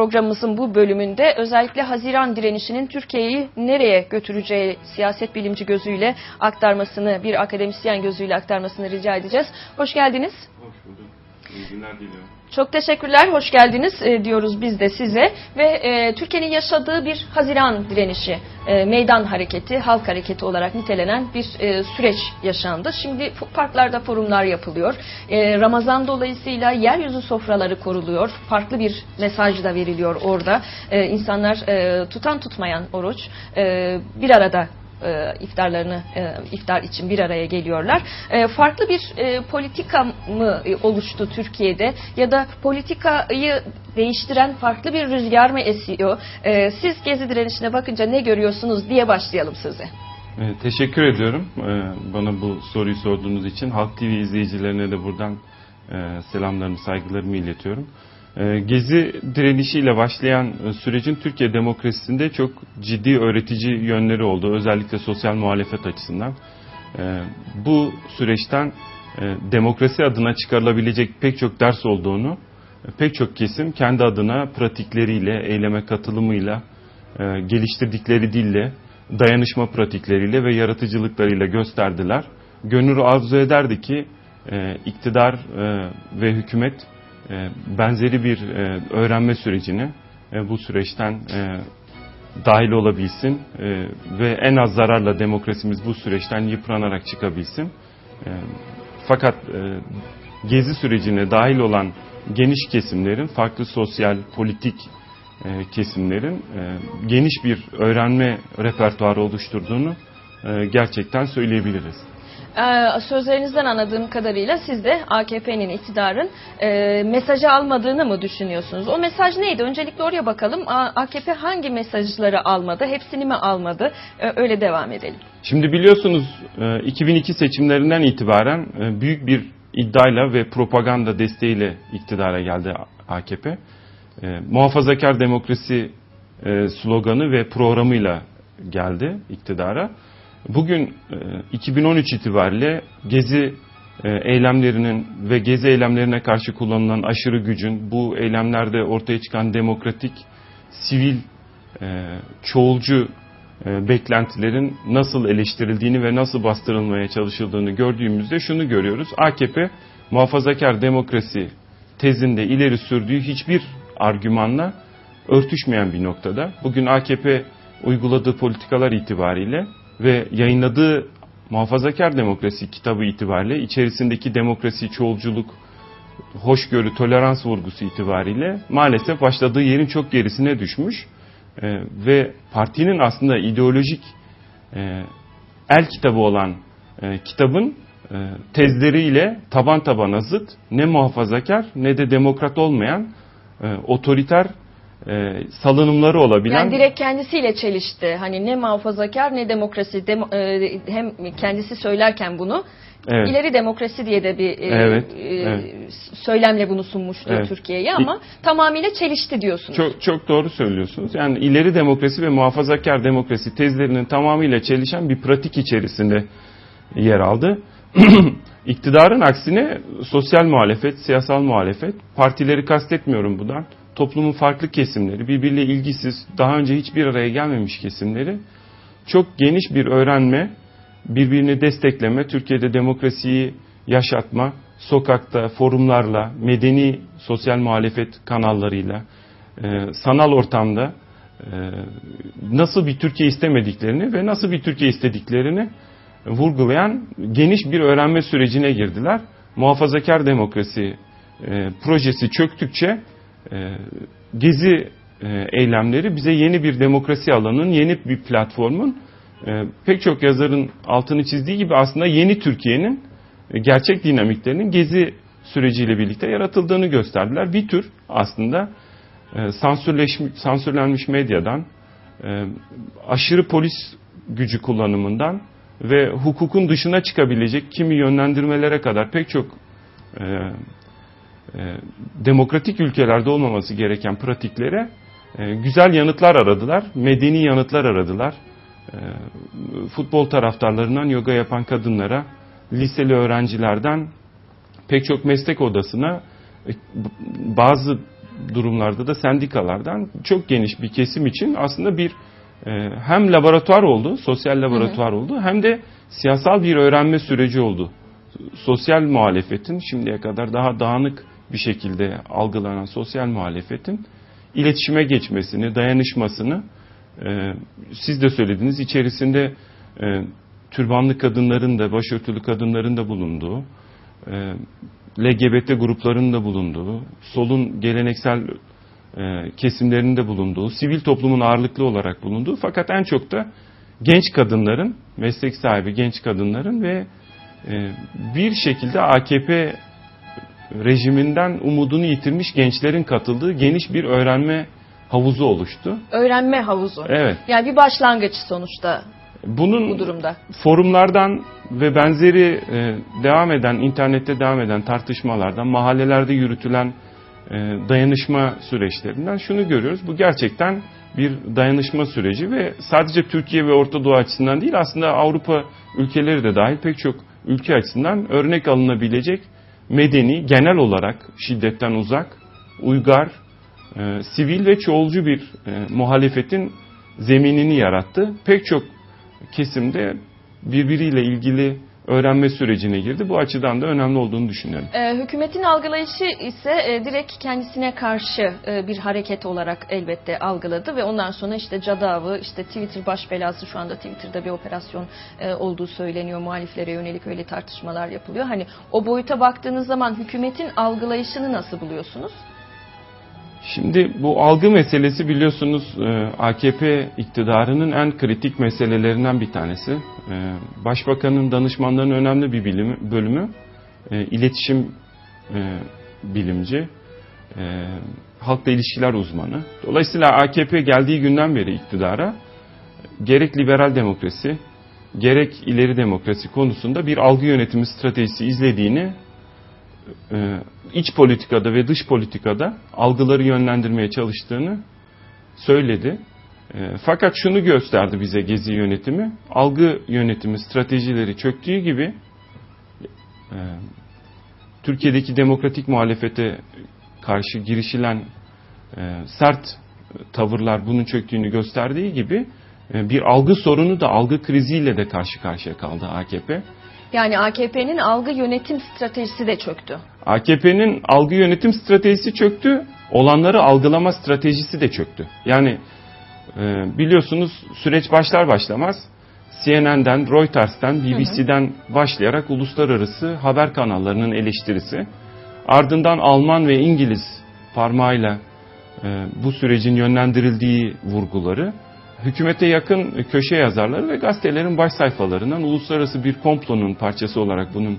programımızın bu bölümünde özellikle Haziran direnişinin Türkiye'yi nereye götüreceği siyaset bilimci gözüyle aktarmasını, bir akademisyen gözüyle aktarmasını rica edeceğiz. Hoş geldiniz. Hoş bulduk. Çok teşekkürler, hoş geldiniz e, diyoruz biz de size. Ve e, Türkiye'nin yaşadığı bir Haziran direnişi, e, meydan hareketi, halk hareketi olarak nitelenen bir e, süreç yaşandı. Şimdi parklarda forumlar yapılıyor. E, Ramazan dolayısıyla yeryüzü sofraları kuruluyor. Farklı bir mesaj da veriliyor orada. E, insanlar e, tutan tutmayan oruç e, bir arada e, iftarlarını e, iftar için bir araya geliyorlar. E, farklı bir e, politika mı e, oluştu Türkiye'de ya da politikayı değiştiren farklı bir rüzgar mı esiyor? E, siz gezi direnişine bakınca ne görüyorsunuz diye başlayalım size. Ee, teşekkür ediyorum ee, bana bu soruyu sorduğunuz için. Halk TV izleyicilerine de buradan e, selamlarımı, saygılarımı iletiyorum. Ee, Gezi direnişiyle başlayan sürecin Türkiye demokrasisinde çok ciddi öğretici yönleri oldu. Özellikle sosyal muhalefet açısından. Ee, Bu süreçten e, demokrasi adına çıkarılabilecek pek çok ders olduğunu pek çok kesim kendi adına pratikleriyle, eyleme katılımıyla, e, geliştirdikleri dille, dayanışma pratikleriyle ve yaratıcılıklarıyla gösterdiler. Gönül arzu ederdi ki e, iktidar ve hükümet benzeri bir e, öğrenme sürecini e, bu süreçten e, dahil olabilsin e, ve en az zararla demokrasimiz bu süreçten yıpranarak çıkabilsin. E, fakat e, gezi sürecine dahil olan geniş kesimlerin, farklı sosyal, politik e, kesimlerin e, geniş bir öğrenme repertuarı oluşturduğunu e, gerçekten söyleyebiliriz. Ee, sözlerinizden anladığım kadarıyla siz de AKP'nin iktidarın e, mesajı almadığını mı düşünüyorsunuz? O mesaj neydi? Öncelikle oraya bakalım. A- AKP hangi mesajları almadı? Hepsini mi almadı? Ee, öyle devam edelim. Şimdi biliyorsunuz e, 2002 seçimlerinden itibaren e, büyük bir iddiayla ve propaganda desteğiyle iktidara geldi AKP. E, Muhafazakar demokrasi e, sloganı ve programıyla geldi iktidara. Bugün e, 2013 itibariyle gezi e, eylemlerinin ve gezi eylemlerine karşı kullanılan aşırı gücün bu eylemlerde ortaya çıkan demokratik, sivil, e, çoğulcu e, beklentilerin nasıl eleştirildiğini ve nasıl bastırılmaya çalışıldığını gördüğümüzde şunu görüyoruz. AKP muhafazakar demokrasi tezinde ileri sürdüğü hiçbir argümanla örtüşmeyen bir noktada. Bugün AKP uyguladığı politikalar itibariyle ve yayınladığı muhafazakar demokrasi kitabı itibariyle içerisindeki demokrasi, çoğulculuk, hoşgörü, tolerans vurgusu itibariyle maalesef başladığı yerin çok gerisine düşmüş. Ee, ve partinin aslında ideolojik e, el kitabı olan e, kitabın e, tezleriyle taban tabana zıt ne muhafazakar ne de demokrat olmayan e, otoriter e, salınımları olabilen Yani direkt kendisiyle çelişti. Hani ne muhafazakar ne demokrasi. Demo- e, hem kendisi söylerken bunu Evet. ileri demokrasi diye de bir e, Evet, e, evet. söylemle bunu sunmuştu Evet. Türkiye'ye ama tamamıyla çelişti diyorsunuz. Çok çok doğru söylüyorsunuz. Yani ileri demokrasi ve muhafazakar demokrasi tezlerinin tamamıyla çelişen bir pratik içerisinde yer aldı. İktidarın aksine sosyal muhalefet, siyasal muhalefet, partileri kastetmiyorum buradan. Toplumun farklı kesimleri, birbiriyle ilgisiz, daha önce hiçbir araya gelmemiş kesimleri çok geniş bir öğrenme, birbirini destekleme, Türkiye'de demokrasiyi yaşatma, sokakta, forumlarla, medeni sosyal muhalefet kanallarıyla, e, sanal ortamda e, nasıl bir Türkiye istemediklerini ve nasıl bir Türkiye istediklerini vurgulayan geniş bir öğrenme sürecine girdiler. Muhafazakar demokrasi e, projesi çöktükçe gezi e, eylemleri bize yeni bir demokrasi alanının, yeni bir platformun e, pek çok yazarın altını çizdiği gibi aslında yeni Türkiye'nin e, gerçek dinamiklerinin gezi süreciyle birlikte yaratıldığını gösterdiler. Bir tür aslında sansürleşmiş, sansürlenmiş medyadan, aşırı polis gücü kullanımından ve hukukun dışına çıkabilecek kimi yönlendirmelere kadar pek çok demokratik ülkelerde olmaması gereken pratiklere e, güzel yanıtlar aradılar, medeni yanıtlar aradılar. E, futbol taraftarlarından yoga yapan kadınlara, liseli öğrencilerden pek çok meslek odasına e, bazı durumlarda da sendikalardan çok geniş bir kesim için aslında bir e, hem laboratuvar oldu, sosyal laboratuvar oldu hem de siyasal bir öğrenme süreci oldu. Sosyal muhalefetin şimdiye kadar daha dağınık bir şekilde algılanan sosyal muhalefetin iletişime geçmesini, dayanışmasını e, siz de söylediniz içerisinde e, türbanlı kadınların da başörtülü kadınların da bulunduğu e, LGBT gruplarının da bulunduğu, solun geleneksel e, kesimlerinin de bulunduğu, sivil toplumun ağırlıklı olarak bulunduğu fakat en çok da genç kadınların, meslek sahibi genç kadınların ve e, bir şekilde AKP rejiminden umudunu yitirmiş gençlerin katıldığı geniş bir öğrenme havuzu oluştu. Öğrenme havuzu. Evet. Yani bir başlangıç sonuçta Bunun bu durumda. forumlardan ve benzeri e, devam eden, internette devam eden tartışmalardan, mahallelerde yürütülen e, dayanışma süreçlerinden şunu görüyoruz. Bu gerçekten bir dayanışma süreci ve sadece Türkiye ve Orta Doğu açısından değil aslında Avrupa ülkeleri de dahil pek çok ülke açısından örnek alınabilecek medeni, genel olarak şiddetten uzak, uygar, e, sivil ve çoğulcu bir e, muhalefetin zeminini yarattı. Pek çok kesimde birbiriyle ilgili öğrenme sürecine girdi. Bu açıdan da önemli olduğunu düşünüyorum. Ee, hükümetin algılayışı ise e, direkt kendisine karşı e, bir hareket olarak elbette algıladı ve ondan sonra işte cadavı, işte Twitter baş belası şu anda Twitter'da bir operasyon e, olduğu söyleniyor. Muhaliflere yönelik öyle tartışmalar yapılıyor. Hani o boyuta baktığınız zaman hükümetin algılayışını nasıl buluyorsunuz? Şimdi bu algı meselesi biliyorsunuz e, AKP iktidarının en kritik meselelerinden bir tanesi. E, Başbakanın danışmanlarının önemli bir bilimi, bölümü e, iletişim bilimci, halkla ilişkiler uzmanı. Dolayısıyla AKP geldiği günden beri iktidara gerek liberal demokrasi, gerek ileri demokrasi konusunda bir algı yönetimi stratejisi izlediğini iç politikada ve dış politikada algıları yönlendirmeye çalıştığını söyledi. E, Fakat şunu gösterdi bize Gezi yönetimi. Algı yönetimi stratejileri çöktüğü gibi e, Türkiye'deki demokratik muhalefete karşı girişilen e, sert tavırlar bunun çöktüğünü gösterdiği gibi e, bir algı sorunu da algı kriziyle de karşı karşıya kaldı AKP. Yani AKP'nin algı yönetim stratejisi de çöktü. AKP'nin algı yönetim stratejisi çöktü, olanları algılama stratejisi de çöktü. Yani e, biliyorsunuz süreç başlar başlamaz CNN'den, Reuters'ten, BBC'den başlayarak uluslararası haber kanallarının eleştirisi, ardından Alman ve İngiliz parmağıyla e, bu sürecin yönlendirildiği vurguları, hükümete yakın köşe yazarları ve gazetelerin baş sayfalarından uluslararası bir komplonun parçası olarak bunun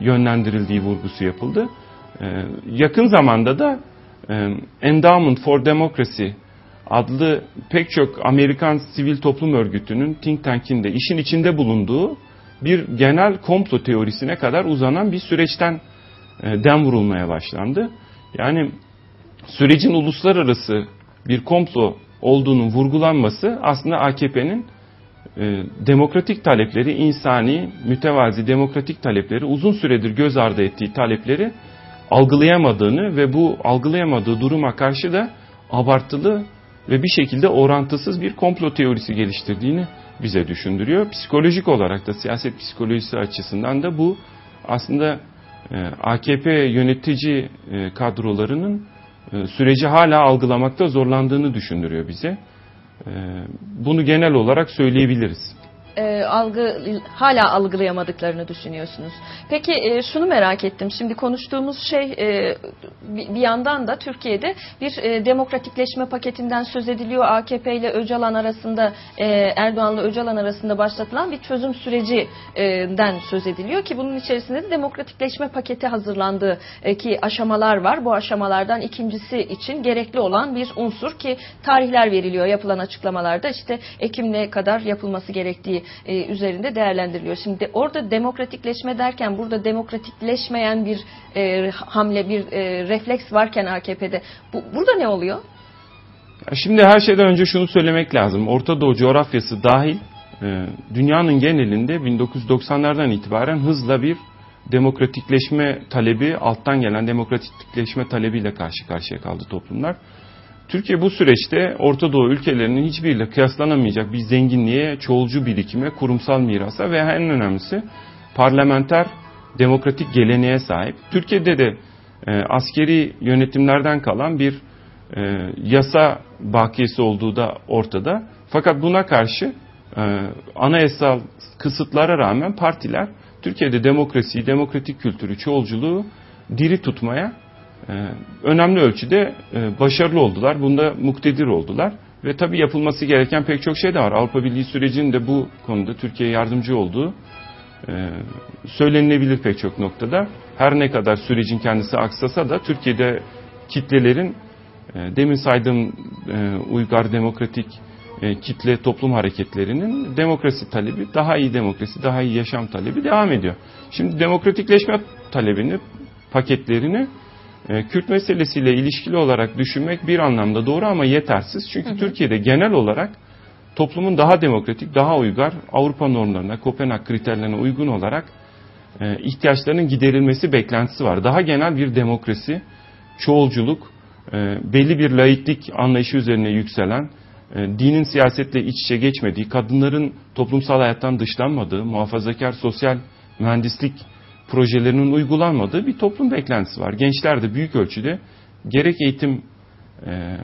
yönlendirildiği vurgusu yapıldı. Ee, yakın zamanda da e, Endowment for Democracy adlı pek çok Amerikan sivil toplum örgütünün think tank'inde işin içinde bulunduğu bir genel komplo teorisine kadar uzanan bir süreçten e, dem vurulmaya başlandı. Yani sürecin uluslararası bir komplo olduğunun vurgulanması aslında AKP'nin e, demokratik talepleri, insani, mütevazi demokratik talepleri, uzun süredir göz ardı ettiği talepleri algılayamadığını ve bu algılayamadığı duruma karşı da abartılı ve bir şekilde orantısız bir komplo teorisi geliştirdiğini bize düşündürüyor. Psikolojik olarak da siyaset psikolojisi açısından da bu aslında e, AKP yönetici e, kadrolarının süreci hala algılamakta zorlandığını düşündürüyor bize. E, Bunu genel olarak söyleyebiliriz. e, algı hala algılayamadıklarını düşünüyorsunuz. Peki e, şunu merak ettim. Şimdi konuştuğumuz şey e, bir yandan da Türkiye'de bir e, demokratikleşme paketinden söz ediliyor. AKP ile Öcalan arasında e, Erdoğan'la Öcalan arasında başlatılan bir çözüm sürecinden söz ediliyor ki bunun içerisinde de demokratikleşme paketi hazırlandığı e, ki aşamalar var. Bu aşamalardan ikincisi için gerekli olan bir unsur ki tarihler veriliyor yapılan açıklamalarda işte Ekim'e kadar yapılması gerektiği e, üzerinde değerlendiriliyor. Şimdi orada demokratikleşme derken burada demokratikleşmeyen bir e, hamle, bir e, refleks varken AKP'de bu, burada ne oluyor? Şimdi her şeyden önce şunu söylemek lazım. Orta Doğu coğrafyası dahil e, dünyanın genelinde 1990'lardan itibaren hızla bir demokratikleşme talebi, alttan gelen demokratikleşme talebiyle karşı karşıya kaldı toplumlar. Türkiye bu süreçte Orta Doğu ülkelerinin hiçbiriyle kıyaslanamayacak bir zenginliğe, çoğulcu birikime, kurumsal mirasa ve en önemlisi parlamenter demokratik geleneğe sahip. Türkiye'de de e, askeri yönetimlerden kalan bir e, yasa bakiyesi olduğu da ortada. Fakat buna karşı e, anayasal kısıtlara rağmen partiler Türkiye'de demokrasiyi, demokratik kültürü, çoğulculuğu diri tutmaya önemli ölçüde e, başarılı oldular. Bunda muktedir oldular. Ve tabii yapılması gereken pek çok şey de var. Avrupa Birliği sürecinin de bu konuda Türkiye'ye yardımcı olduğu e, söylenilebilir pek çok noktada. Her ne kadar sürecin kendisi aksasa da Türkiye'de kitlelerin e, demin saydığım uygar demokratik kitle toplum hareketlerinin demokrasi talebi, daha iyi demokrasi, daha iyi yaşam talebi devam ediyor. Şimdi demokratikleşme talebini, paketlerini Kürt meselesiyle ilişkili olarak düşünmek bir anlamda doğru ama yetersiz. Çünkü hı hı. Türkiye'de genel olarak toplumun daha demokratik, daha uygar, Avrupa normlarına, Kopenhag kriterlerine uygun olarak e, ihtiyaçlarının giderilmesi beklentisi var. Daha genel bir demokrasi, çoğulculuk, e, belli bir laiklik anlayışı üzerine yükselen, e, dinin siyasetle iç içe geçmediği, kadınların toplumsal hayattan dışlanmadığı, muhafazakar sosyal mühendislik projelerinin uygulanmadığı bir toplum beklentisi var. Gençler de büyük ölçüde gerek eğitim e,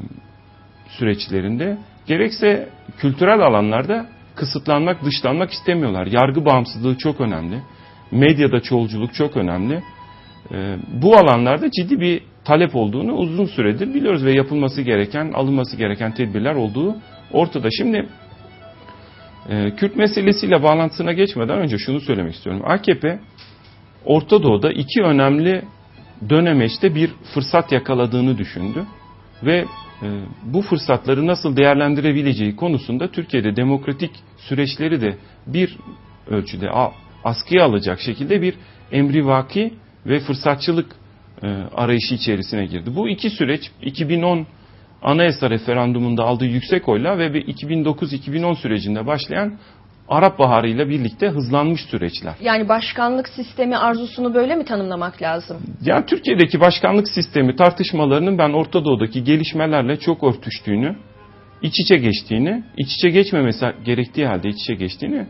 süreçlerinde gerekse kültürel alanlarda kısıtlanmak, dışlanmak istemiyorlar. Yargı bağımsızlığı çok önemli. Medyada çoğulculuk çok önemli. E, bu alanlarda ciddi bir talep olduğunu uzun süredir biliyoruz ve yapılması gereken, alınması gereken tedbirler olduğu ortada. Şimdi e, Kürt meselesiyle bağlantısına geçmeden önce şunu söylemek istiyorum. AKP Orta Doğu'da iki önemli dönemeçte bir fırsat yakaladığını düşündü ve e, bu fırsatları nasıl değerlendirebileceği konusunda Türkiye'de demokratik süreçleri de bir ölçüde askıya alacak şekilde bir emrivaki ve fırsatçılık e, arayışı içerisine girdi. Bu iki süreç 2010 anayasa referandumunda aldığı yüksek oyla ve 2009-2010 sürecinde başlayan Arap Baharı ile birlikte hızlanmış süreçler. Yani başkanlık sistemi arzusunu böyle mi tanımlamak lazım? Ya Türkiye'deki başkanlık sistemi tartışmalarının ben Orta Doğu'daki gelişmelerle çok örtüştüğünü, iç içe geçtiğini, iç içe geçmemesi gerektiği halde iç içe geçtiğini,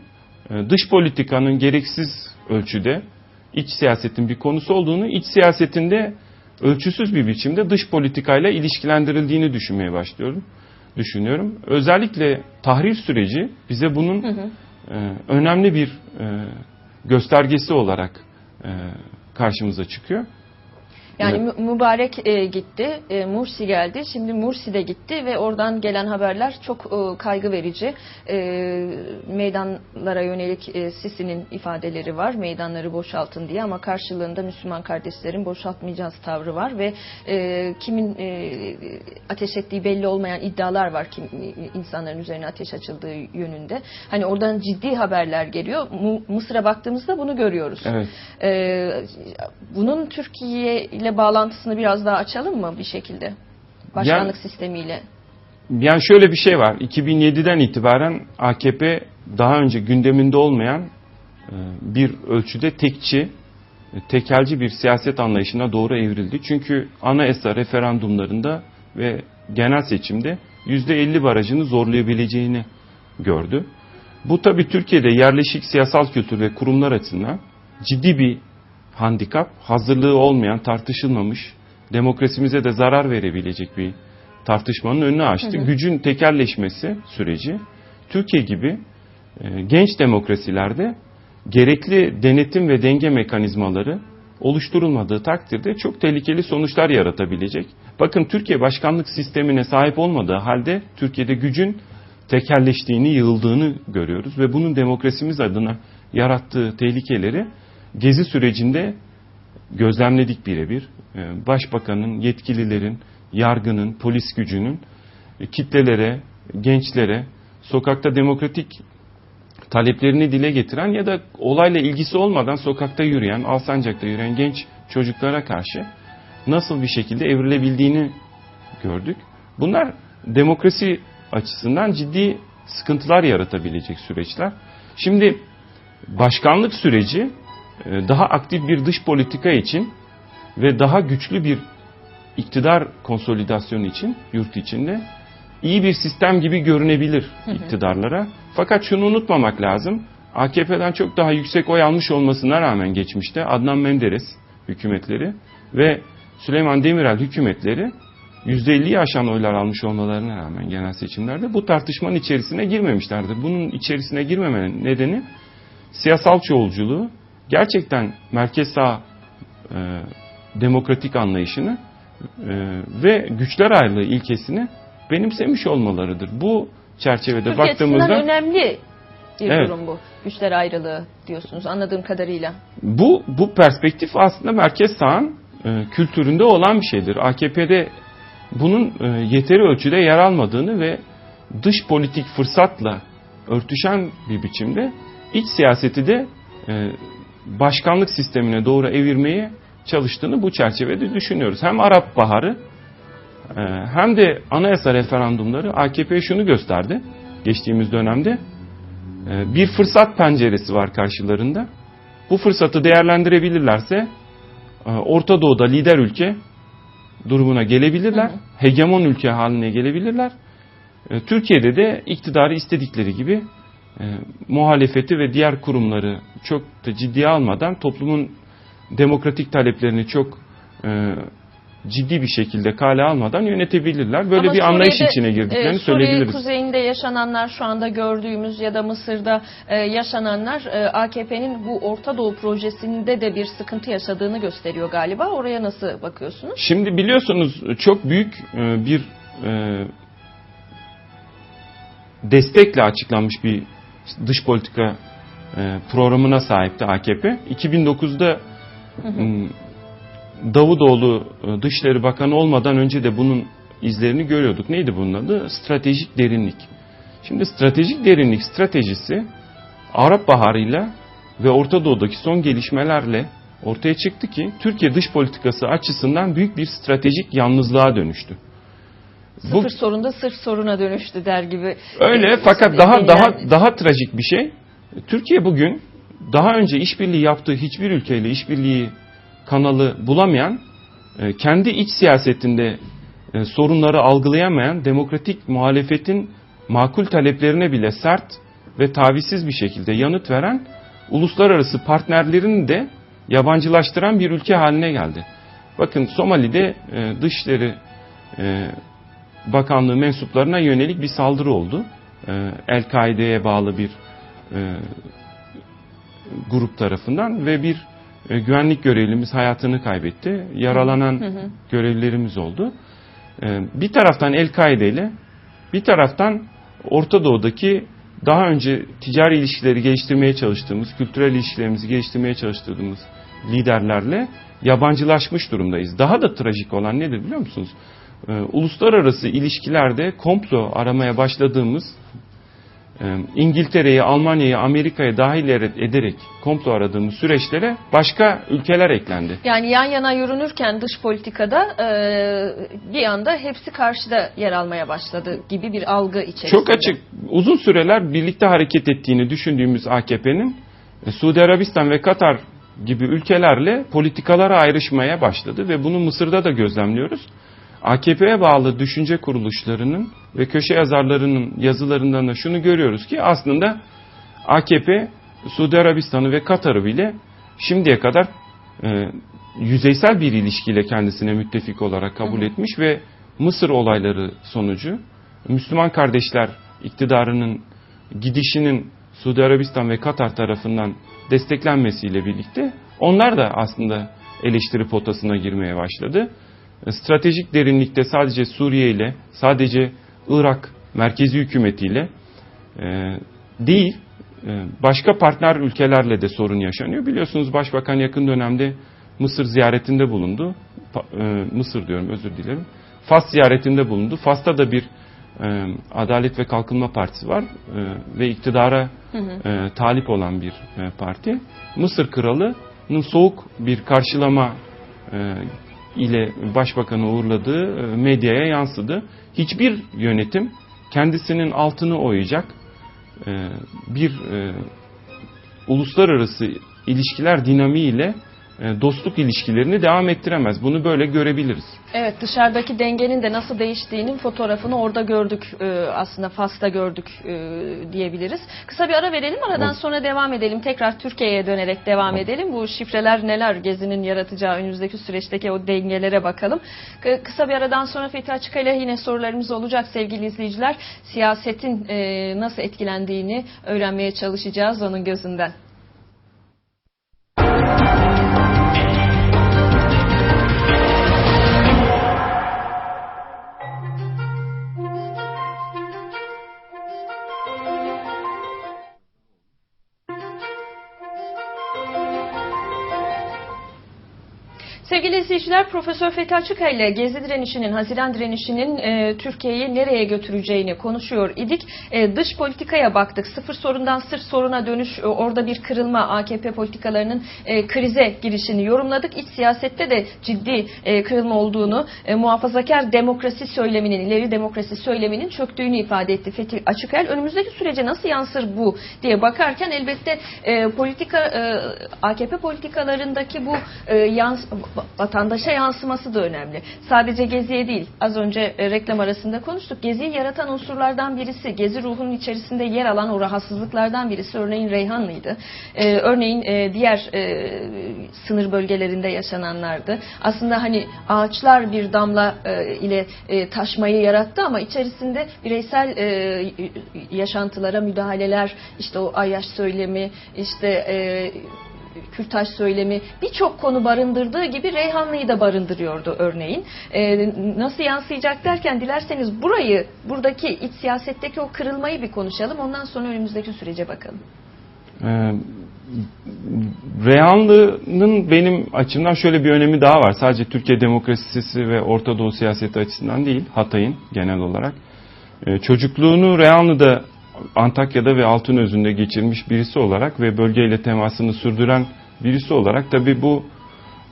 e, dış politikanın gereksiz ölçüde iç siyasetin bir konusu olduğunu, iç siyasetinde ölçüsüz bir biçimde dış politikayla ilişkilendirildiğini düşünmeye başlıyorum. Düşünüyorum. Özellikle tahrir süreci bize bunun hı hı. E, önemli bir e, göstergesi olarak e, karşımıza çıkıyor. Yani evet. Mübarek e, gitti, e, Mursi geldi. Şimdi Mursi de gitti ve oradan gelen haberler çok e, kaygı verici. E, meydanlara yönelik e, Sisi'nin ifadeleri var. Meydanları boşaltın diye ama karşılığında Müslüman kardeşlerin boşaltmayacağız tavrı var ve e, kimin e, ateş ettiği belli olmayan iddialar var kim insanların üzerine ateş açıldığı yönünde. Hani oradan ciddi haberler geliyor. Mısır'a baktığımızda bunu görüyoruz. Evet. E, bunun Türkiye ile bağlantısını biraz daha açalım mı bir şekilde? Başkanlık yani, sistemiyle. Yani şöyle bir şey var. 2007'den itibaren AKP daha önce gündeminde olmayan e, bir ölçüde tekçi, e, tekelci bir siyaset anlayışına doğru evrildi. Çünkü anayasa referandumlarında ve genel seçimde %50 barajını zorlayabileceğini gördü. Bu tabi Türkiye'de yerleşik siyasal kültür ve kurumlar açısından ciddi bir handikap, hazırlığı olmayan, tartışılmamış, demokrasimize de zarar verebilecek bir tartışmanın önünü açtı. Hı hı. Gücün tekerleşmesi süreci Türkiye gibi e, genç demokrasilerde gerekli denetim ve denge mekanizmaları oluşturulmadığı takdirde çok tehlikeli sonuçlar yaratabilecek. Bakın Türkiye başkanlık sistemine sahip olmadığı halde Türkiye'de gücün tekerleştiğini, yığıldığını görüyoruz ve bunun demokrasimiz adına yarattığı tehlikeleri Gezi sürecinde gözlemledik birebir. Ee, başbakanın, yetkililerin, yargının, polis gücünün e, kitlelere, gençlere, sokakta demokratik taleplerini dile getiren ya da olayla ilgisi olmadan sokakta yürüyen, Alsancak'ta yürüyen genç çocuklara karşı nasıl bir şekilde evrilebildiğini gördük. Bunlar demokrasi açısından ciddi sıkıntılar yaratabilecek süreçler. Şimdi başkanlık süreci daha aktif bir dış politika için ve daha güçlü bir iktidar konsolidasyonu için yurt içinde iyi bir sistem gibi görünebilir iktidarlara. Fakat şunu unutmamak lazım. AKP'den çok daha yüksek oy almış olmasına rağmen geçmişte Adnan Menderes hükümetleri ve Süleyman Demirel hükümetleri %50'yi aşan oylar almış olmalarına rağmen genel seçimlerde bu tartışmanın içerisine girmemişlerdi. Bunun içerisine girmemenin nedeni siyasal çoğulculuğu gerçekten merkez sağ e, demokratik anlayışını e, ve güçler ayrılığı ilkesini benimsemiş olmalarıdır. Bu çerçevede Türkiye baktığımızda önemli bir Evet. durum bu. Güçler ayrılığı diyorsunuz anladığım kadarıyla. bu bu perspektif aslında merkez sağın e, kültüründe olan bir şeydir. AKP'de bunun e, yeteri ölçüde yer almadığını ve dış politik fırsatla örtüşen bir biçimde iç siyaseti de e, başkanlık sistemine doğru evirmeye çalıştığını bu çerçevede düşünüyoruz. Hem Arap Baharı e, hem de anayasa referandumları AKP'ye şunu gösterdi geçtiğimiz dönemde. E, bir fırsat penceresi var karşılarında. Bu fırsatı değerlendirebilirlerse e, Orta Doğu'da lider ülke durumuna gelebilirler. Hegemon ülke haline gelebilirler. Türkiye'de de iktidarı istedikleri gibi e, muhalefeti ve diğer kurumları çok da ciddiye almadan toplumun demokratik taleplerini çok e, ciddi bir şekilde kale almadan yönetebilirler. Böyle Ama bir anlayış Suriye'de, içine girdiklerini e, Suriye söyleyebiliriz. kuzeyinde yaşananlar şu anda gördüğümüz ya da Mısır'da e, yaşananlar e, AKP'nin bu Orta Doğu projesinde de bir sıkıntı yaşadığını gösteriyor galiba. Oraya nasıl bakıyorsunuz? Şimdi biliyorsunuz çok büyük e, bir e, destekle açıklanmış bir dış politika e, programına sahipti AKP. 2009'da m, Davutoğlu e, Dışişleri Bakanı olmadan önce de bunun izlerini görüyorduk. Neydi bunun adı? Stratejik derinlik. Şimdi stratejik derinlik stratejisi Arap Baharı'yla ve Orta Doğu'daki son gelişmelerle ortaya çıktı ki Türkiye dış politikası açısından büyük bir stratejik yalnızlığa dönüştü. Bu Sıfır sorunda sırf soruna dönüştü der gibi. öyle E, fakat daha daha daha trajik bir şey. Türkiye bugün daha önce işbirliği yaptığı hiçbir ülkeyle işbirliği kanalı bulamayan, e, kendi iç siyasetinde e, sorunları algılayamayan demokratik muhalefetin makul taleplerine bile sert ve tavizsiz bir şekilde yanıt veren uluslararası partnerlerini de yabancılaştıran bir ülke haline geldi. Bakın Somali'de e, Dışişleri e, Bakanlığı mensuplarına yönelik bir saldırı oldu. E, El-Kaide'ye bağlı bir e, grup tarafından ve bir e, güvenlik görevlimiz hayatını kaybetti. Yaralanan görevlilerimiz oldu. E, bir taraftan El-Kaide ile bir taraftan Orta Doğu'daki daha önce ticari ilişkileri geliştirmeye çalıştığımız, kültürel ilişkilerimizi geliştirmeye çalıştığımız liderlerle yabancılaşmış durumdayız. Daha da trajik olan nedir biliyor musunuz? Ee, uluslararası ilişkilerde komplo aramaya başladığımız e, İngiltere'yi, Almanya'yı, Amerika'ya dahil ederek komplo aradığımız süreçlere başka ülkeler eklendi. Yani yan yana yürünürken dış politikada e, bir anda hepsi karşıda yer almaya başladı gibi bir algı içerisinde. Çok açık. Uzun süreler birlikte hareket ettiğini düşündüğümüz AKP'nin e, Suudi Arabistan ve Katar gibi ülkelerle politikalara ayrışmaya başladı ve bunu Mısır'da da gözlemliyoruz. AKP'ye bağlı düşünce kuruluşlarının ve köşe yazarlarının yazılarından da şunu görüyoruz ki aslında AKP Suudi Arabistan'ı ve Katar'ı bile şimdiye kadar e, yüzeysel bir ilişkiyle kendisine müttefik olarak kabul etmiş ve Mısır olayları sonucu Müslüman kardeşler iktidarının gidişinin Suudi Arabistan ve Katar tarafından desteklenmesiyle birlikte onlar da aslında eleştiri potasına girmeye başladı. Stratejik derinlikte sadece Suriye ile, sadece Irak merkezi hükümetiyle e, değil, e, başka partner ülkelerle de sorun yaşanıyor. Biliyorsunuz Başbakan yakın dönemde Mısır ziyaretinde bulundu. Pa- e, Mısır diyorum özür dilerim. Fas ziyaretinde bulundu. Fas'ta da bir e, Adalet ve Kalkınma Partisi var e, ve iktidara e, talip olan bir e, parti. Mısır Kralı'nın soğuk bir karşılama e, ile başbakanı uğurladığı e, medyaya yansıdı. Hiçbir yönetim kendisinin altını oyacak e, bir e, uluslararası ilişkiler dinamiğiyle dostluk ilişkilerini devam ettiremez. Bunu böyle görebiliriz. Evet dışarıdaki dengenin de nasıl değiştiğinin fotoğrafını orada gördük e, aslında Fas'ta gördük e, diyebiliriz. Kısa bir ara verelim aradan Olur. sonra devam edelim. Tekrar Türkiye'ye dönerek devam edelim. Bu şifreler neler gezinin yaratacağı önümüzdeki süreçteki o dengelere bakalım. Kısa bir aradan sonra Fethi Açık ile yine sorularımız olacak sevgili izleyiciler. Siyasetin e, nasıl etkilendiğini öğrenmeye çalışacağız onun gözünden. İzleyiciler, Profesör Fethi Açıkaya ile Gezi direnişinin, Haziran direnişinin e, Türkiye'yi nereye götüreceğini konuşuyor idik. E, dış politikaya baktık. Sıfır sorundan sırf soruna dönüş, e, orada bir kırılma, AKP politikalarının e, krize girişini yorumladık. İç siyasette de ciddi e, kırılma olduğunu, e, muhafazakar demokrasi söyleminin, ileri demokrasi söyleminin çöktüğünü ifade etti Fethi Açıkaya. Önümüzdeki sürece nasıl yansır bu diye bakarken elbette e, politika e, AKP politikalarındaki bu e, yans, vatandaşa yansıması da önemli. Sadece Gezi'ye değil. Az önce e, reklam arasında konuştuk. Gezi'yi yaratan unsurlardan birisi, Gezi ruhunun içerisinde yer alan o rahatsızlıklardan birisi örneğin Reyhanlı'ydı. E, örneğin e, diğer e, sınır bölgelerinde yaşananlardı. Aslında hani ağaçlar bir damla e, ile e, taşmayı yarattı ama içerisinde bireysel e, yaşantılara müdahaleler, işte o ayyaş söylemi, işte e, kürtaj söylemi birçok konu barındırdığı gibi Reyhanlı'yı da barındırıyordu örneğin. Ee, nasıl yansıyacak derken dilerseniz burayı, buradaki iç siyasetteki o kırılmayı bir konuşalım. Ondan sonra önümüzdeki sürece bakalım. Ee, Reyhanlı'nın benim açımdan şöyle bir önemi daha var. Sadece Türkiye demokrasisi ve Orta Doğu siyaseti açısından değil, Hatay'ın genel olarak. Ee, çocukluğunu Reyhanlı'da, Antakya'da ve Altınözü'nde geçirmiş birisi olarak ve bölgeyle temasını sürdüren birisi olarak tabii bu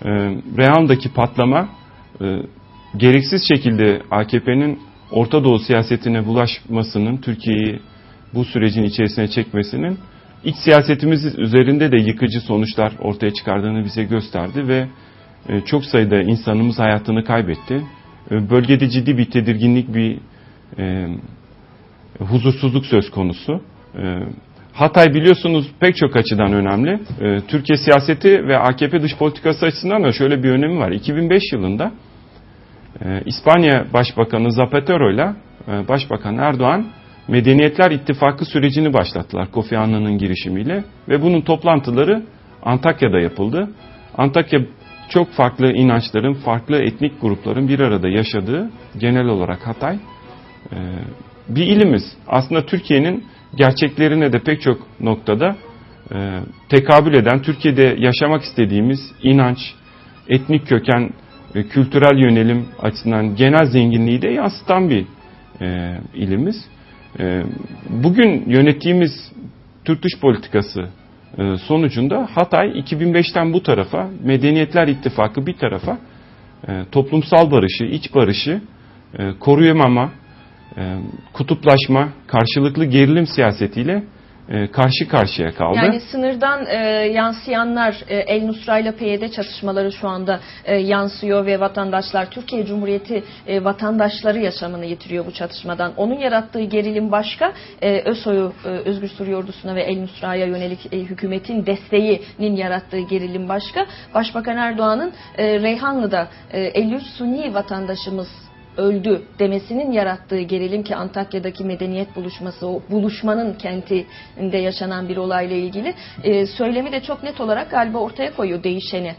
e, Reyhanlı'daki patlama e, gereksiz şekilde AKP'nin Orta Doğu siyasetine bulaşmasının, Türkiye'yi bu sürecin içerisine çekmesinin iç siyasetimiz üzerinde de yıkıcı sonuçlar ortaya çıkardığını bize gösterdi ve e, çok sayıda insanımız hayatını kaybetti. E, Bölgede ciddi bir tedirginlik, bir e, huzursuzluk söz konusu. E, Hatay biliyorsunuz pek çok açıdan önemli. E, Türkiye siyaseti ve AKP dış politikası açısından da şöyle bir önemi var. 2005 yılında e, İspanya Başbakanı Zapatero ile e, Başbakan Erdoğan Medeniyetler İttifakı sürecini başlattılar Kofi Annan'ın girişimiyle ve bunun toplantıları Antakya'da yapıldı. Antakya çok farklı inançların, farklı etnik grupların bir arada yaşadığı genel olarak Hatay e, bir ilimiz. Aslında Türkiye'nin gerçeklerine de pek çok noktada e, tekabül eden, Türkiye'de yaşamak istediğimiz inanç, etnik köken, e, kültürel yönelim açısından genel zenginliği de yansıtan bir e, ilimiz. E, bugün yönettiğimiz Türk dış politikası e, sonucunda Hatay 2005'ten bu tarafa, Medeniyetler İttifakı bir tarafa, e, toplumsal barışı, iç barışı e, koruyamama, kutuplaşma, karşılıklı gerilim siyasetiyle e, karşı karşıya kaldı. Yani sınırdan e, yansıyanlar e, El Nusra ile PYD çatışmaları şu anda e, yansıyor ve vatandaşlar Türkiye Cumhuriyeti e, vatandaşları yaşamını yitiriyor bu çatışmadan. Onun yarattığı gerilim başka. E, ÖSO'yu e, Özgür Suriye Ordusu'na ve El Nusra'ya yönelik e, hükümetin desteğinin yarattığı gerilim başka. Başbakan Erdoğan'ın e, Reyhanlı'da e, 53 Sunni vatandaşımız öldü demesinin yarattığı gerilim ki Antakya'daki medeniyet buluşması, o buluşmanın kentinde yaşanan bir olayla ilgili e, söylemi de çok net olarak galiba ortaya koyuyor değişeni.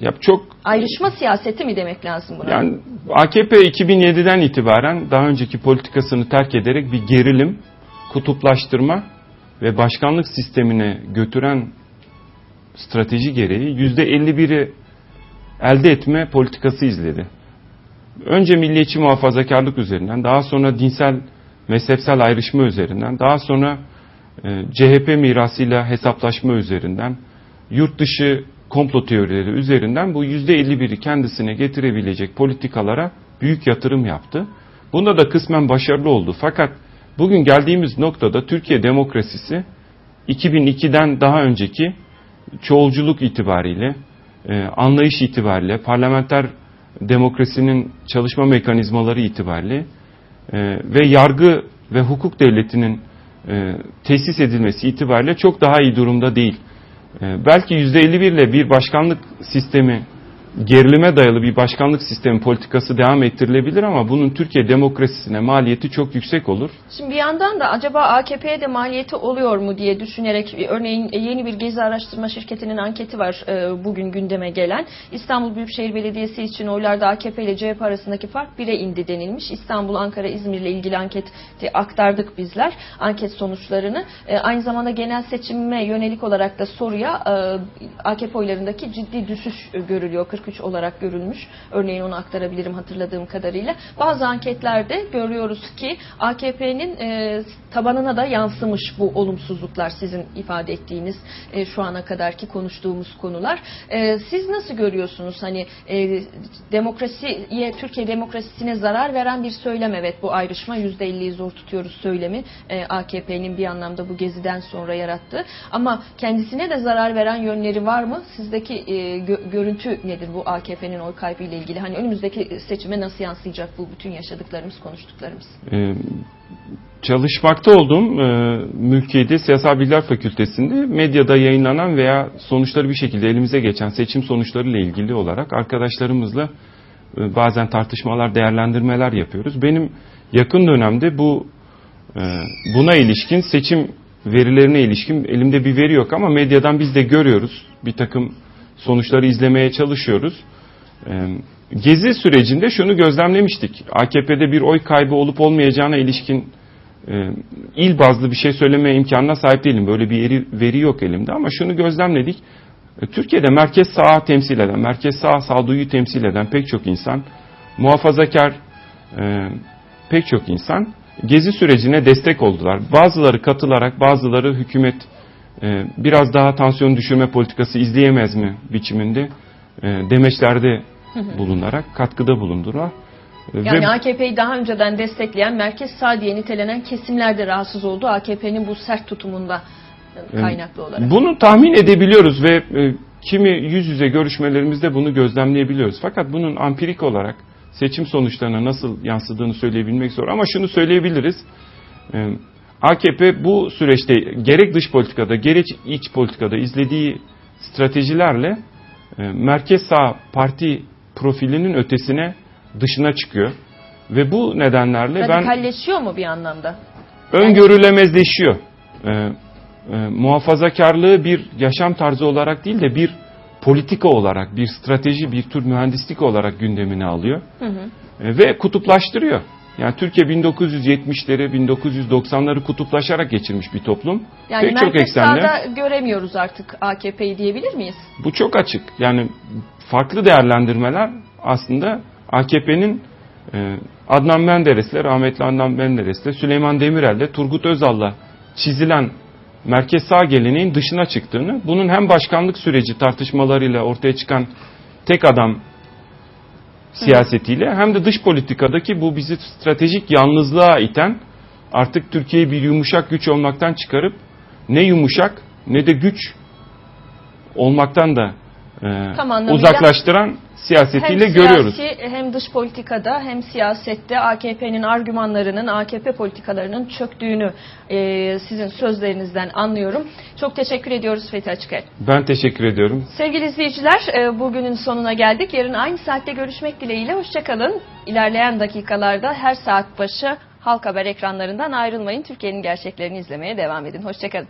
Ya çok Ayrışma siyaseti mi demek lazım buna? yani AKP 2007'den itibaren daha önceki politikasını terk ederek bir gerilim, kutuplaştırma ve başkanlık sistemine götüren strateji gereği %51'i elde etme politikası izledi. Önce milliyetçi muhafazakarlık üzerinden, daha sonra dinsel, mezhepsel ayrışma üzerinden, daha sonra e, CHP mirasıyla hesaplaşma üzerinden, yurt dışı komplo teorileri üzerinden bu %51'i kendisine getirebilecek politikalara büyük yatırım yaptı. Bunda da kısmen başarılı oldu. Fakat bugün geldiğimiz noktada Türkiye demokrasisi 2002'den daha önceki çoğulculuk itibariyle, e, anlayış itibariyle, parlamenter demokrasinin çalışma mekanizmaları itibariyle e, ve yargı ve hukuk devletinin e, tesis edilmesi itibariyle çok daha iyi durumda değil. E, belki %51 ile bir başkanlık sistemi gerilime dayalı bir başkanlık sistemi politikası devam ettirilebilir ama bunun Türkiye demokrasisine maliyeti çok yüksek olur. Şimdi bir yandan da acaba AKP'ye de maliyeti oluyor mu diye düşünerek örneğin yeni bir gezi araştırma şirketinin anketi var e, bugün gündeme gelen. İstanbul Büyükşehir Belediyesi için oylarda AKP ile CHP arasındaki fark 1'e indi denilmiş. İstanbul, Ankara, İzmir ile ilgili anketi aktardık bizler anket sonuçlarını. E, Aynı zamanda genel seçime yönelik olarak da soruya e, AKP oylarındaki ciddi düşüş e, 43 olarak görülmüş. Örneğin onu aktarabilirim hatırladığım kadarıyla. Bazı anketlerde görüyoruz ki AKP'nin e, tabanına da yansımış bu olumsuzluklar sizin ifade ettiğiniz e, şu ana kadarki konuştuğumuz konular. E, siz nasıl görüyorsunuz hani e, demokrasiye Türkiye demokrasisine zarar veren bir söylem evet bu ayrışma %50'yi zor tutuyoruz söylemi e, AKP'nin bir anlamda bu geziden sonra yarattığı ama kendisine de zarar veren yönleri var mı? Sizdeki e, gö- görüntü nedir bu AKP'nin oy kaybı ile ilgili? Hani önümüzdeki seçime nasıl yansıyacak bu bütün yaşadıklarımız, konuştuklarımız? Ee, çalışmakta olduğum e, mülkiyede Siyasal Bilgiler Fakültesinde medyada yayınlanan veya sonuçları bir şekilde elimize geçen seçim sonuçları ile ilgili olarak arkadaşlarımızla e, bazen tartışmalar, değerlendirmeler yapıyoruz. Benim yakın dönemde bu e, buna ilişkin seçim verilerine ilişkin elimde bir veri yok ama medyadan biz de görüyoruz. Bir takım sonuçları izlemeye çalışıyoruz. Ee, Gezi sürecinde şunu gözlemlemiştik. AKP'de bir oy kaybı olup olmayacağına ilişkin e, il bazlı bir şey söyleme imkanına sahip değilim. Böyle bir veri, yok elimde ama şunu gözlemledik. E, Türkiye'de merkez sağa temsil eden, merkez sağ sağduyu temsil eden pek çok insan, muhafazakar e, pek çok insan Gezi sürecine destek oldular. Bazıları katılarak, bazıları hükümet biraz daha tansiyon düşürme politikası izleyemez mi biçiminde e, demeçlerde bulunarak katkıda bulundular. E, Yani ve- AKP'yi daha önceden destekleyen merkez sağ diye nitelenen kesimler de rahatsız oldu AKP'nin bu sert tutumunda kaynaklı olarak. Bunu tahmin edebiliyoruz ve e, kimi yüz yüze görüşmelerimizde bunu gözlemleyebiliyoruz. Fakat bunun ampirik olarak seçim sonuçlarına nasıl yansıdığını söyleyebilmek zor. Ama şunu söyleyebiliriz. E, AKP bu süreçte gerek dış politikada gerek iç politikada izlediği stratejilerle e, merkez sağ parti profilinin ötesine dışına çıkıyor. Ve bu nedenlerle ben Radikalleşiyor mu bir anlamda? öngörülemezleşiyor. Ee, e, muhafazakarlığı bir yaşam tarzı olarak değil de bir politika olarak, bir strateji, bir tür mühendislik olarak gündemine alıyor. Hı hı. E, ve kutuplaştırıyor. Yani Türkiye 1970'leri, 1990'ları kutuplaşarak geçirmiş bir toplum. Yani Pek çok eksenle. sağda göremiyoruz artık AKP'yi diyebilir miyiz? Bu çok açık. Yani farklı değerlendirmeler aslında AKP'nin e, Adnan Menderes'le, rahmetli Adnan Menderes'le, Süleyman Demirel'le, Turgut Özal'la çizilen merkez sağ geleneğin dışına çıktığını, bunun hem başkanlık süreci tartışmalarıyla ortaya çıkan tek adam siyasetiyle hem de dış politikadaki bu bizi stratejik yalnızlığa iten artık Türkiye'yi bir yumuşak güç olmaktan çıkarıp ne yumuşak ne de güç olmaktan da e, Tam anlamıyla. uzaklaştıran siyasetiyle hem görüyoruz. siyasi hem dış politikada hem siyasette AKP'nin argümanlarının, AKP politikalarının çöktüğünü e, sizin sözlerinizden anlıyorum. Çok teşekkür ediyoruz Fethi Açıkel. Ben teşekkür ediyorum. Sevgili izleyiciler e, bugünün sonuna geldik. Yarın aynı saatte görüşmek dileğiyle. Hoşçakalın. İlerleyen dakikalarda her saat başı Halk Haber ekranlarından ayrılmayın. Türkiye'nin gerçeklerini izlemeye devam edin. Hoşçakalın.